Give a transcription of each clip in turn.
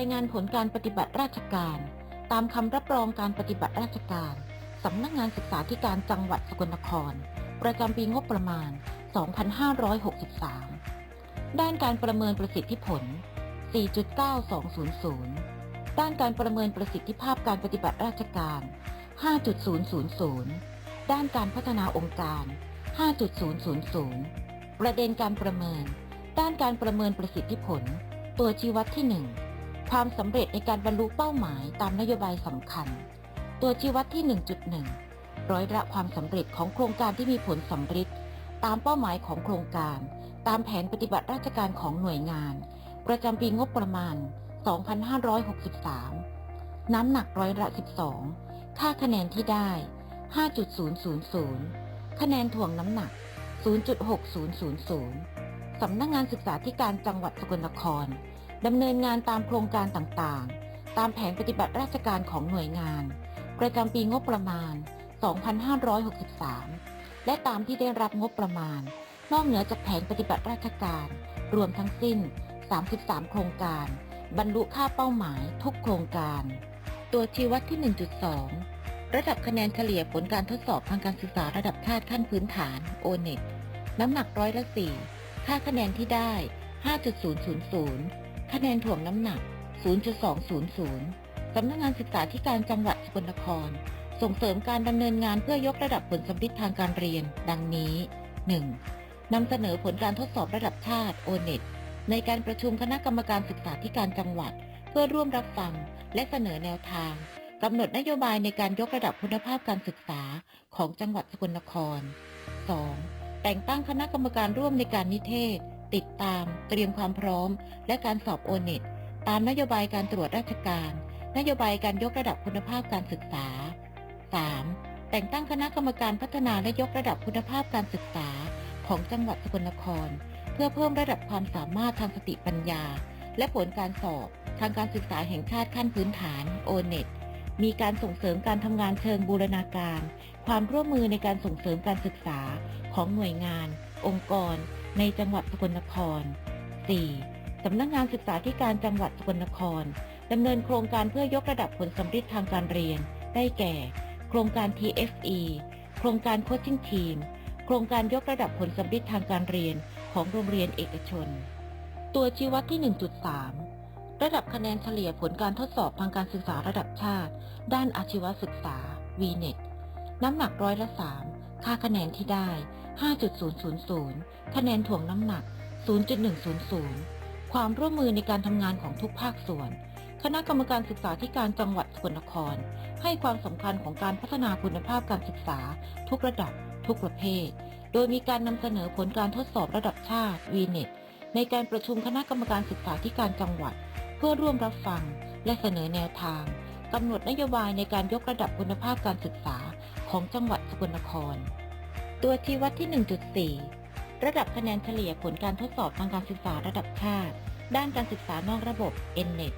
ายงานผลการปฏิบัติราชการ ตามคำรับรองการปฏิบัติราชการ สำนักงานศึกษาธิการจังหวัดสกลนคร ประจำปีงบประมาณ 2563 ด้านการประเมินประสิทธิผล 4.9200 ด้านการประเมินประสิทธิภาพการปฏิบัติราชการ 5.000 ด้านการพัฒนาองค์การ 5.000 ประเด็นการประเมิน ด้านการประเมินประสิทธิผล ตัวชี้วัดที่ 1 ความสำเร็จในการบรรลุเป้าหมายตามนโยบายสำคัญ ตัวชี้วัดที่ 1.1 ร้อยละความสำเร็จของโครงการที่มีผลสำเร็จตามเป้าหมายของโครงการ ตามแผนปฏิบัติราชการของหน่วยงาน ประจำปีงบประมาณ 2563 น้ำหนักร้อยละ 12 ค่าคะแนนที่ได้ 5.000 คะแนนถ่วงน้ำหนัก 0.6000 สำนักงานศึกษาธิการจังหวัดสกลนคร ดำเนินงานตามโครงการต่างๆ ตามแผนปฏิบัติราชการของหน่วยงาน ประจำปีงบประมาณ 2563 และตามที่ได้รับงบประมาณ นอกเหนือจากแผนปฏิบัติราชการ รวมทั้งสิ้น 33 โครงการ บรรลุค่าเป้าหมายทุกโครงการ ตัวชี้วัดที่ 1.2 ระดับคะแนนเฉลี่ยผลการทดสอบทางการศึกษาระดับชาติขั้นพื้นฐาน O-NET น้ำหนักร้อยละ4ค่าคะแนนที่ได้ 5.000 คะแนนถ่วงน้ำหนัก 0.200 สำนักงานศึกษาธิการจังหวัดสกลนคร ส่งเสริมการดำเนินงานเพื่อยกระดับผลสำลิดทางการเรียน ดังนี้ 1. นำเสนอผลการทดสอบระดับชาติ O-NET ในการประชุมคณะกรรมการศึกษาธิการจังหวัด เพื่อร่วมรับฟัง และเสนอแนวทางกำหนดนโยบายในการยกระดับคุณภาพการศึกษาของจังหวัดสกลนคร 2. แต่งตั้งคณะกรรมการร่วมในการนิเทศ ติดตาม เตรียมความพร้อม และการสอบโอเน็ตตามนโยบายการตรวจราชการ นโยบายการยกระดับคุณภาพการศึกษา 3. แต่งตั้งคณะกรรมการพัฒนาและยกระดับคุณภาพการศึกษา ของจังหวัดสกลนคร เพื่อเพิ่มระดับความสามารถทางสติปัญญา และผลการสอบทางการศึกษาแห่งชาติขั้นพื้นฐาน O-NET มีการส่งเสริมการทำงานเชิงบูรณาการ ความร่วมมือในการส่งเสริมการศึกษาของหน่วยงาน องค์กร ในจังหวัดสกลนคร 4. สำนักงานศึกษาธิการจังหวัดสกลนครดำเนินโครงการเพื่อยกระดับผลสำฤทธิ์ทางการเรียน ได้แก่ โครงการ TFE โครงการ Coaching Team โครงการยกระดับผลสำฤทธิ์ทางการเรียนของโรงเรียนเอกชน ตัวชี้วัดที่ 1.3 ระดับคะแนนเฉลี่ยผลการทดสอบทางการศึกษาระดับชาติ ด้านอาชีวศึกษา VNET น้ำหนักร้อยละ 3 ค่าคะแนนที่ได้ 5.000 คะแนนถ่วงน้ำหนัก 0.100 ความร่วมมือในการทำงานของทุกภาคส่วน คณะกรรมการศึกษาธิการจังหวัดสกลนคร ให้ความสำคัญของการพัฒนาคุณภาพการศึกษา ทุกระดับ ทุกประเภท โดยมีการนำเสนอผลการทดสอบระดับชาติ VNET ในการประชุมคณะกรรมการศึกษาธิการจังหวัด เพื่อร่วมรับฟัง และเสนอแนวทางกำหนดนโยบายในการยกระดับคุณภาพการศึกษา ของจังหวัดสกลนคร ตัวชี้วัดที่ 1.4 ระดับคะแนนเฉลี่ยผลการทดสอบทางการศึกษาระดับชาติ ด้านการศึกษานอกระบบ NNET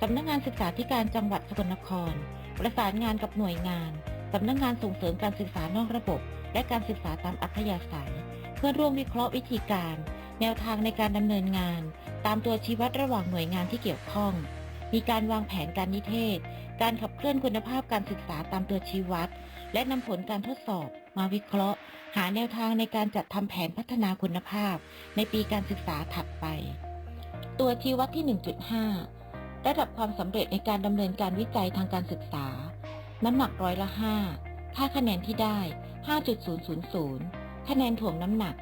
สำนักงานศึกษาธิการจังหวัดสกลนคร ประสานงานกับหน่วยงาน สำนักงานส่งเสริมการศึกษานอกระบบ และการศึกษาตามอัธยาศัย เพื่อร่วมวิเคราะห์วิธีการ แนวทางในการดำเนินงาน ตามตัวชี้วัดระหว่างหน่วยงานที่เกี่ยวข้อง มีการวางแผนการนิเทศ การขับเคลื่อนคุณภาพการศึกษาตามตัวชี้วัด และนำผลการทดสอบ มาวิเคราะห์ หาแนวทางในการจัดทำแผนพัฒนาคุณภาพ ในปีการศึกษาถัดไป ตัวชี้วัดที่ 1.5 ระดับความสำเร็จในการดำเนินการวิจัยทางการศึกษา น้ำหนักร้อยละ 5 ค่าคะแนนที่ได้ 5.000 คะแนนถ่วงน้ำหนัก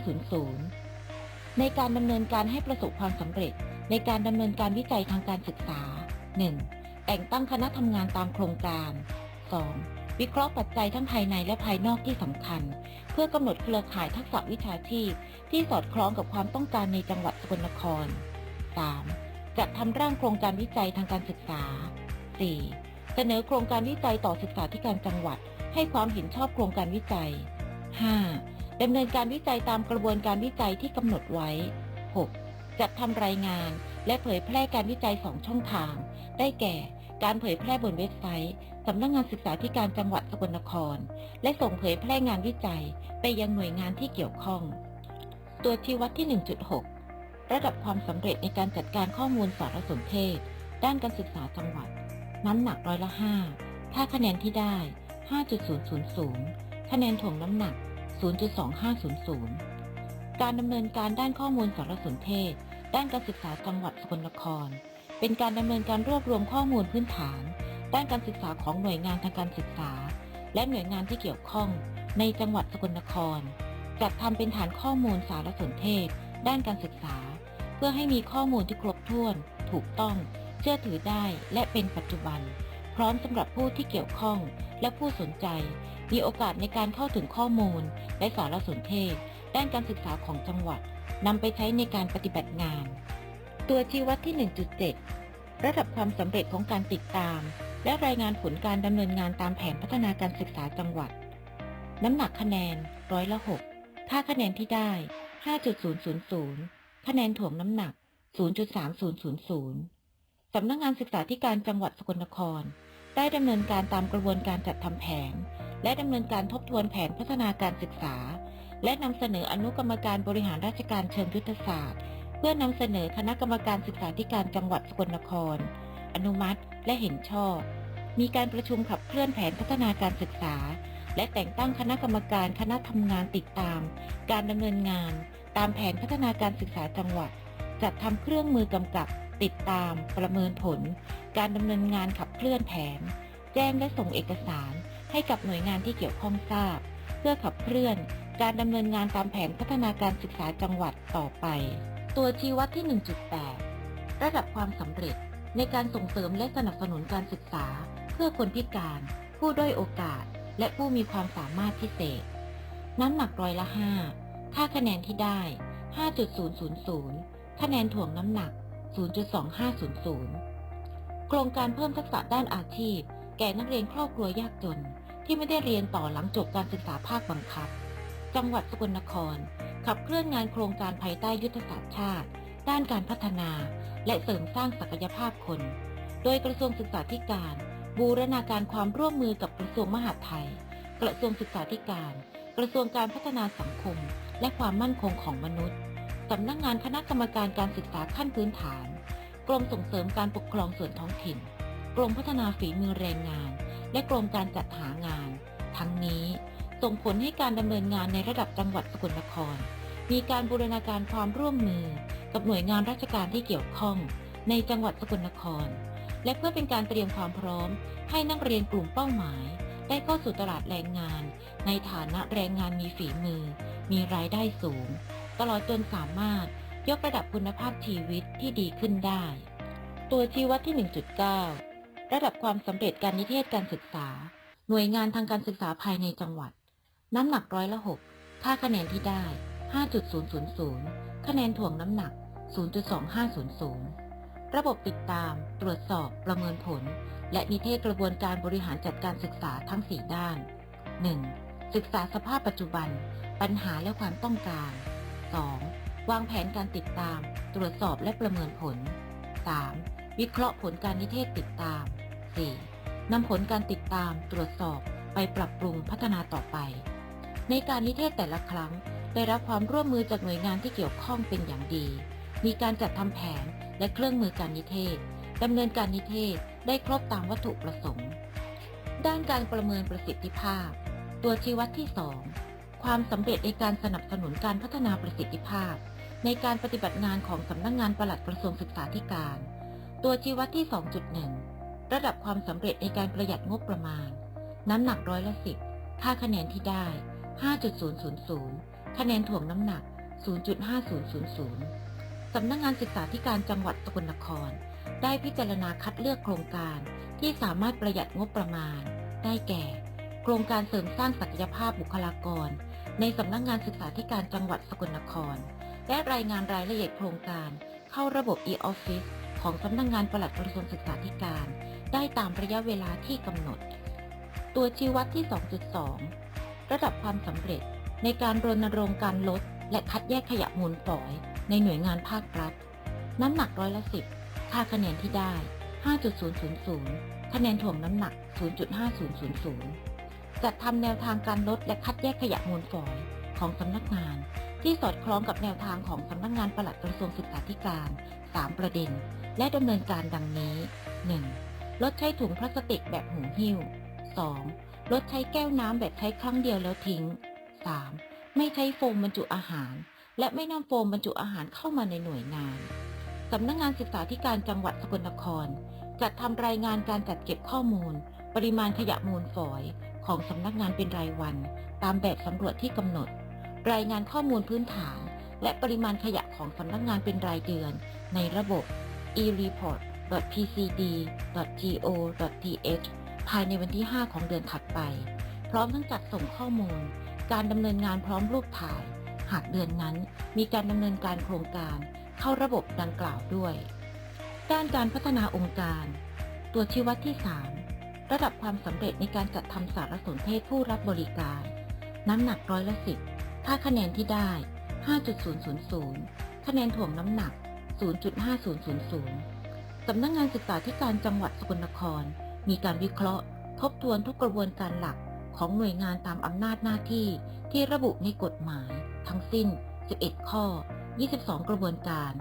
0.2500 ในการดำเนินการให้ประสบความสำเร็จในการดำเนินการวิจัยทางการศึกษา 1. แต่งตั้งคณะทำงานตามโครงการ 2. วิเคราะห์ปัจจัยทั้งภายในและภายนอกที่สำคัญ เพื่อกำหนดเครือข่ายทักษะวิชาชีพ ที่สอดคล้องกับความต้องการในจังหวัดสกลนคร 3. จัดทำร่างโครงการวิจัยทางการศึกษา 4. เสนอโครงการวิจัยต่อศึกษาธิการจังหวัด ให้ความเห็นชอบโครงการวิจัย 5. ดำเนินการวิจัยตามกระบวนการวิจัยที่กำหนดไว้ 6. จัดทำรายงานและเผยแพร่การวิจัย2ช่องทาง ได้แก่ การเผยแพร่บนเว็บไซต์สำนักงงานศึกษาธิการจังหวัดสกลนคร และส่งเผยแพร่งานวิจัยไปยังหน่วยงานที่เกี่ยวข้อง ตัวชี้วัดที่ 1.6 ระดับความสำเร็จในการจัดการข้อมูลสารสนเทศ ด้านการศึกษาจังหวัด น้ำหนักร้อยละ 5 ถ้าคะแนนที่ได้ 5.000 คะแนนถ่วงน้ำหนัก 0.2500 การดำเนินการด้านข้อมูลสารสนเทศ ด้านการศึกษาจังหวัดสกลนคร เป็นการดำเนินการรวบรวมข้อมูลพื้นฐาน ด้านการศึกษาของหน่วยงานทางการศึกษา และหน่วยงานที่เกี่ยวข้อง ในจังหวัดสกลนคร จัดทำเป็นฐานข้อมูลสารสนเทศ ด้านการศึกษา เพื่อให้มีข้อมูลที่ครบถ้วน ถูกต้อง เชื่อถือได้ และเป็นปัจจุบัน พร้อมสำหรับผู้ที่เกี่ยวข้อง และผู้สนใจ มีโอกาสในการเข้าถึงข้อมูล และสารสนเทศ ด้านการศึกษาของจังหวัดนำไปใช้ในการปฏิบัติงาน ตัวชี้วัดที่ 1.7 ระดับความสำเร็จของการติดตาม และรายงานผลการดำเนินงานตามแผนพัฒนาการศึกษาจังหวัด น้ำหนักคะแนนร้อยละ6ถ้าคะแนนที่ได้ 5.000 คะแนนถ่วงน้ำหนัก 0.3000 สำนักงานศึกษาธิการจังหวัดสกลนคร ได้ดำเนินการตามกระบวนการจัดทำแผน และดำเนินการทบทวนแผนพัฒนาการศึกษา และนำเสนออนุกรรมการบริหารราชการเชิงยุทธศาสตร์ เพื่อนำเสนอคณะกรรมการศึกษาธิการจังหวัดสกลนคร อนุมัติและเห็นชอบ มีการประชุมขับเคลื่อนแผนพัฒนาการศึกษา และแต่งตั้งคณะกรรมการคณะทำงานติดตาม การดำเนินงาน ตามแผนพัฒนาการศึกษาจังหวัด จัดทำเครื่องมือกำกับ ติดตาม ประเมินผล การดำเนินงานขับเคลื่อนแผน แจ้งและส่งเอกสาร ให้กับหน่วยงานที่เกี่ยวข้องทราบ เพื่อขับเคลื่อน การดำเนินงานตามแผนพัฒนาการศึกษาจังหวัดต่อไป ตัวชี้วัดที่ 1.8 ระดับความสำเร็จในการส่งเสริมและสนับสนุนการศึกษา เพื่อคนพิการ ผู้ด้อยโอกาส และผู้มีความสามารถพิเศษ น้ำหนักร้อยละ 5 ค่าคะแนนที่ได้ 5.000 คะแนนถ่วงน้ำหนัก 0.2500 โครงการเพิ่มทักษะด้านอาชีพ แก่นักเรียนครอบครัวยากจน ที่ไม่ได้เรียนต่อหลังจบการศึกษาภาคบังคับ จังหวัดสกลนคร ขับเคลื่อนงานโครงการภายใต้ยุทธศาสตร์ชาติ ด้านการพัฒนา และเสริมสร้างศักยภาพคน โดยกระทรวงศึกษาธิการ บูรณาการความร่วมมือกับกระทรวงมหาดไทย กระทรวงศึกษาธิการ กระทรวงการพัฒนาสังคม และความมั่นคงของมนุษย์สำนักงานคณะกรรมการการศึกษาขั้นพื้นฐาน กรมส่งเสริมการปกครองส่วนท้องถิ่น กรมพัฒนาฝีมือแรงงาน และกรมการจัดหางาน ทั้งนี้ส่งผลให้การดำเนินงานในระดับจังหวัดสกลนคร มีการบูรณาการความร่วมมือ กับหน่วยงานราชการที่เกี่ยวข้อง ในจังหวัดสกลนคร และเพื่อเป็นการเตรียมความพร้อม ให้นักเรียนกลุ่มเป้าหมาย ได้เข้าสู่ตลาดแรงงาน ในฐานะแรงงานมีฝีมือ มีรายได้สูง ตลอดจนสามารถยกระดับคุณภาพชีวิตที่ดีขึ้นได้ ตัวชี้วัดที่ 1.9 ระดับความสำเร็จการนิเทศการศึกษา หน่วยงานทางการศึกษาภายในจังหวัด น้ำหนักร้อยละ 6 ค่าคะแนนที่ได้ 5.000 คะแนนถ่วงน้ำหนัก 0.2500 ระบบติดตาม ตรวจสอบประเมินผล และนิเทศกระบวนการบริหารจัดการศึกษาทั้ง 4 ด้าน 1. ศึกษาสภาพปัจจุบัน ปัญหาและความต้องการ 2. วางแผนการติดตาม ตรวจสอบและประเมินผล 3. วิเคราะห์ผลการนิเทศติดตาม 4. นำผลการติดตาม ตรวจสอบไปปรับปรุงพัฒนาต่อไป ในการนิเทศแต่ละครั้ง ได้รับความร่วมมือจากหน่วยงานที่เกี่ยวข้องเป็นอย่างดี มีการจัดทำแผนและเครื่องมือการนิเทศดำเนินการนิเทศได้ครบตามวัตถุประสงค์ ด้านการประเมินประสิทธิภาพ ตัวชี้วัดที่ 2 ความสำเร็จในการสนับสนุนการพัฒนาประสิทธิภาพ ในการปฏิบัติงานของสำนักงงานปลัดกระทรวงศึกษาธิการ ตัวชี้วัดที่ 2.1 ระดับความสำเร็จในการประหยัดงบประมาณ น้ำหนักร้อยละสิบค่าคะแนนที่ได้ 5.000 คะแนนถ่วงน้ำหนัก 0.5000 สำนักงงานศึกษาธิการจังหวัดสกลนคร ได้พิจารณาคัดเลือกโครงการที่สามารถประหยัดงบประมาณ ได้แก่ โครงการเสริมสร้างศักยภาพบุคลากร ในสำนักงงานศึกษาธิการจังหวัดสกลนคร และรายงานรายละเอียดโครงการเข้าระบบ e-office ของสำนักงงานปลัดกระทรวงศึกษาธิการ ได้ตามระยะเวลาที่กำหนด ตัวชี้วัดที่ 2.2 ระดับความสำเร็จ ในการรณรงค์การลด และคัดแยกขยะมูลฝอย ในหน่วยงานภาครัฐ น้ำหนักร้อยละสิบค่าคะแนนที่ได้ 5.000 คะแนนถ่วงน้ำหนัก 0.5000 จัดทำแนวทางการลดและคัดแยกขยะมูลฝอยของสำนักงาน ที่ที่สอดคล้องกับแนวทางของสำนักงานปลัดกระทรวงศึกษาธิการ 3 ประเด็น และดำเนินการดังนี้ 1. ลดใช้ถุงพลาสติกแบบหูหิ้ว 2. ลดใช้แก้วน้ำแบบใช้ครั้งเดียวแล้วทิ้ง 3. ไม่ใช้โฟมบรรจุอาหาร และไม่นำโฟมบรรจุอาหารเข้ามาในหน่วยงานสำนักงานศึกษาธิการจังหวัดสกลนคร จัดทำรายงานการจัดเก็บข้อมูล ปริมาณขยะมูลฝอย ของสำนักงานเป็นรายวัน ตามแบบสำรวจที่กำหนด รายงานข้อมูลพื้นฐาน และปริมาณขยะของสำนักงานเป็นรายเดือน ในระบบ e-report.pcd.go.th ภายในวันที่ 5 ของเดือนถัดไป พร้อมทั้งจัดส่งข้อมูล การดำเนินงานพร้อมรูปถ่าย หากเดือนนั้นมีการดำเนินการโครงการเข้าระบบดังกล่าวด้วย ด้านการพัฒนาองค์การ ตัวชี้วัดที่ 3 ระดับความสำเร็จในการจัดทำสารสนเทศผู้รับบริการ น้ำหนักร้อยละสิบค่าคะแนนที่ได้ 5.000 คะแนนถ่วงน้ำหนัก 0.5000 สำนักงงานศึกษาธิการจังหวัดสกลนคร มีการวิเคราะห์ ทบทวนทุกกระบวนการหลัก ของหน่วยงานตามอำนาจหน้าที่ที่ระบุในกฎหมาย ทั้งสิ้น 11 ข้อ 22 กระบวนการ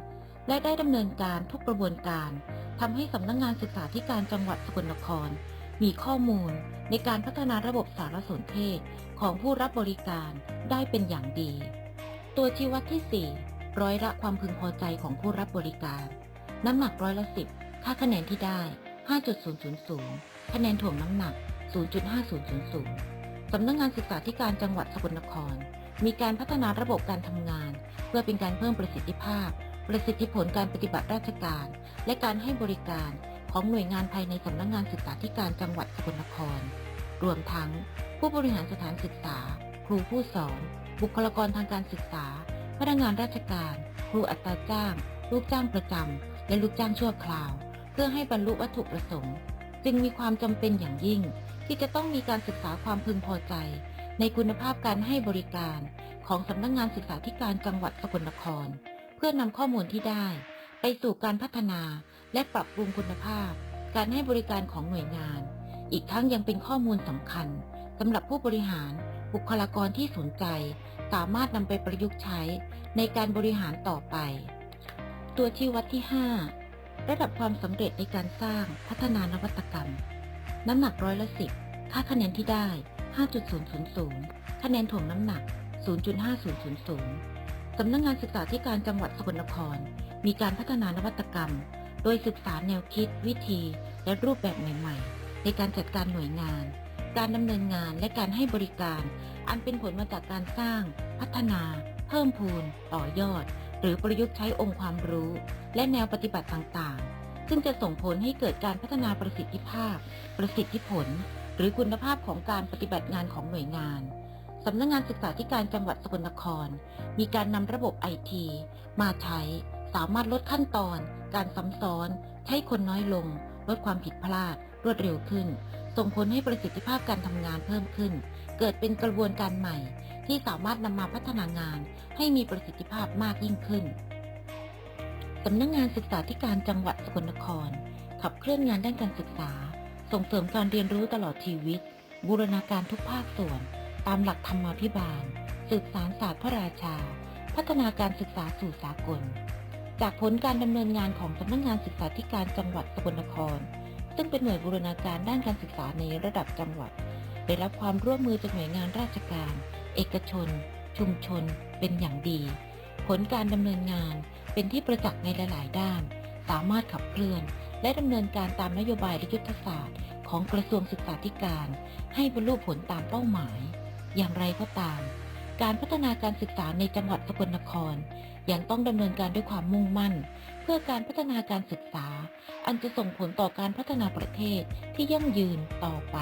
และได้ดำเนินการทุกกระบวนการทำให้สำนักงงานศึกษาธิการจังหวัดสกลนคร มีข้อมูลในการพัฒนาระบบสารสนเทศของผู้รับบริการได้เป็นอย่างดี ตัวชี้วัดที่ 4 ร้อยละความพึงพอใจของผู้รับบริการ น้ำหนักร้อยละสิบค่าคะแนนที่ได้ 5.000 คะแนนถ่วงน้ำหนัก 0.5000 สำนักงานศึกษาธิการจังหวัดสกลนคร มีการพัฒนาระบบการทำงาน เพื่อเป็นการเพิ่มประสิทธิภาพ ประสิทธิผลการปฏิบัติราชการ และการให้บริการของหน่วยงานภายในสำนักงานศึกษาธิการจังหวัดสกลนคร รวมทั้ง ผู้บริหารสถานศึกษา ครูผู้สอน บุคลากรทางการศึกษา พนักงานราชการ ครูอัตราจ้าง ลูกจ้างประจำและลูกจ้างชั่วคราว เพื่อให้บรรลุวัตถุประสงค์ จึงมีความจำเป็นอย่างยิ่ง ที่จะต้องมีการศึกษาความพึงพอใจ ในคุณภาพการให้บริการของสำนักงานศึกษาธิการจังหวัดสกลนคร เพื่อนำข้อมูลที่ได้ ไปสู่การพัฒนาและปรับปรุงคุณภาพ การให้บริการของหน่วยงาน อีกทั้งยังเป็นข้อมูลสำคัญสำหรับผู้บริหารบุคลากรที่สนใจ สามารถนำไปประยุกต์ใช้ในการบริหารต่อไป ตัวชี้วัดที่ 5 ระดับความสำเร็จในการสร้างพัฒนานวัตกรรม น้ำหนักร้อยละสิบค่าคะแนนที่ได้ 5.000 คะแนนถ่วงน้ำหนัก 0.5000 สำนักงงานศึกษาธิการจังหวัดสกลนคร มีการพัฒนานวัตกรรม โดยศึกษาแนวคิด วิธี และรูปแบบใหม่ๆ ในการจัดการหน่วยงาน การดำเนินงานและการให้บริการ อันเป็นผลมาจากการสร้าง พัฒนา เพิ่มพูน ต่อยอด หรือประยุกต์ใช้องค์ความรู้ และแนวปฏิบัติต่างๆ ซึ่งจะส่งผลให้เกิดการพัฒนาประสิทธิภาพ ประสิทธิผล หรือคุณภาพของการปฏิบัติงานของหน่วยงานสำนักงงานศึกษาธิการจังหวัดสกลนคร มีการนำระบบไอทีมาใช้ สามารถลดขั้นตอน การซ้ำซ้อน ใช้คนน้อยลง ลดความผิดพลาด รวดเร็วขึ้น ส่งผลให้ประสิทธิภาพการทำงานเพิ่มขึ้น เกิดเป็นกระบวนการใหม่ ที่สามารถนำมาพัฒนางาน ให้มีประสิทธิภาพมากยิ่งขึ้น สำนักงงานศึกษาธิการจังหวัดสกลนคร ขับเคลื่อนงานด้านการศึกษา ส่งเสริมการเรียนรู้ตลอดชีวิต บูรณาการทุกภาคส่วน ตามหลักธรรมาภิบาล สืบสารศาสตร์พระราชา พัฒนาการศึกษาสู่สากล จากผลการดำเนินงานของสำนักงงานศึกษาธิการจังหวัดสกลนคร ซึ่งเป็นหน่วยบูรณาการด้านการศึกษาในระดับจังหวัด ได้รับความร่วมมือจากหน่วยงานราชการ เอกชน ชุมชน เป็นอย่างดี ผลการดำเนินงานเป็นที่ประจักษ์ในหลาย ๆ ด้าน สามารถขับเคลื่อน และดำเนินการตามนโยบายและยุทธศาสตร์ของกระทรวงศึกษาธิการ ให้บรรลุผลตามเป้าหมาย อย่างไรก็ตาม การพัฒนาการศึกษาในจังหวัดสกลนคร ยังต้องดำเนินการด้วยความมุ่งมั่น เพื่อการพัฒนาการศึกษา อันจะส่งผลต่อการพัฒนาประเทศที่ยั่งยืนต่อไป